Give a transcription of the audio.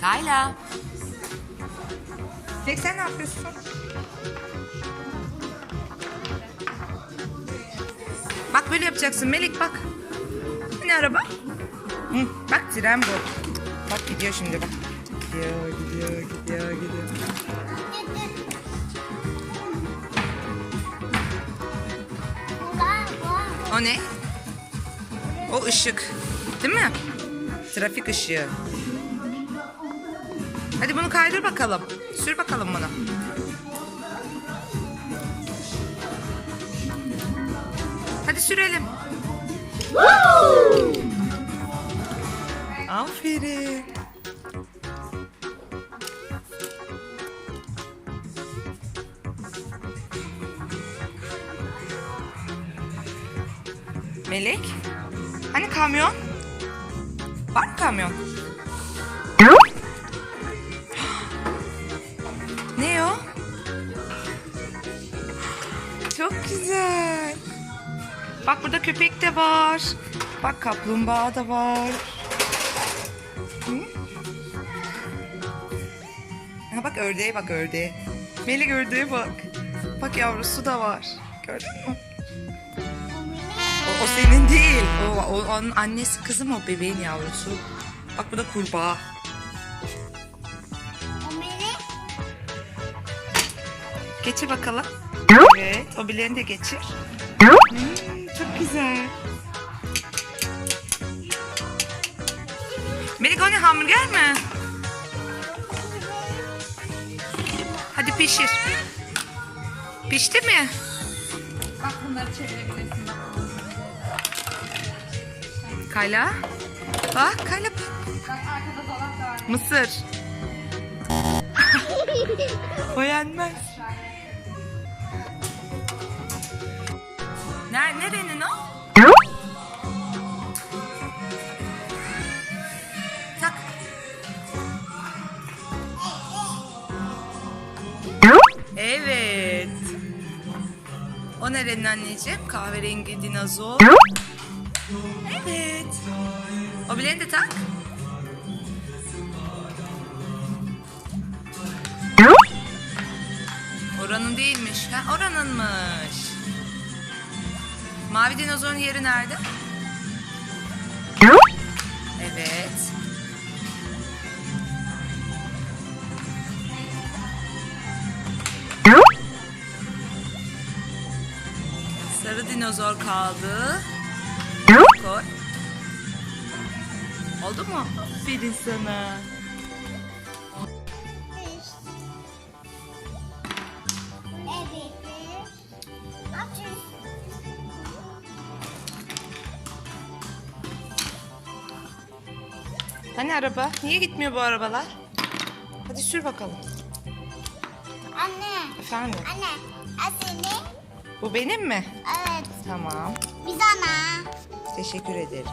Kayla. Melek sen ne yapıyorsun? Bak böyle yapacaksın Melek bak. Ne araba? Hı, bak tren bu. Bak gidiyor şimdi bak. Gidiyor, gidiyor, gidiyor, gidiyor. O ne? O ışık. Değil mi? Trafik ışığı. Hadi bunu kaydır bakalım. Sür bakalım bunu. Hadi sürelim. Aferin. Melek? Hani kamyon? Var mı kamyon? Ne o? Çok güzel. Bak burada köpek de var. Bak kaplumbağa da var. Ha bak ördeğe bak ördeğe. Melek ördeğe bak. Bak yavrusu da var. Gördün mü? O, o senin değil. O, o onun annesi kızım o bebeğin yavrusu. Bak bu da kurbağa. Geçir bakalım. Evet, o bileğini de geçir. Hmm, çok güzel. Melik o ne hamburger mi? Hadi pişir. Pişti mi? Bak bunları çevirebilirsin. Kayla. Bak Kayla bak. Arkada dolap da var. Mısır. o yenmez. Ner nerenin o? Evet. O nerenin anneciğim? Kahverengi dinozor. Evet. O bileğini de tak. Oranın değilmiş. Ha, oranınmış. Mavi dinozorun yeri nerede? Evet. Sarı dinozor kaldı. Koy. Oldu mu? Aferin sana. Hani araba? Niye gitmiyor bu arabalar? Hadi sür bakalım. Anne, Efendim. anne, asili, Bu benim mi? evet, Tamam. biz ana. Teşekkür ederim.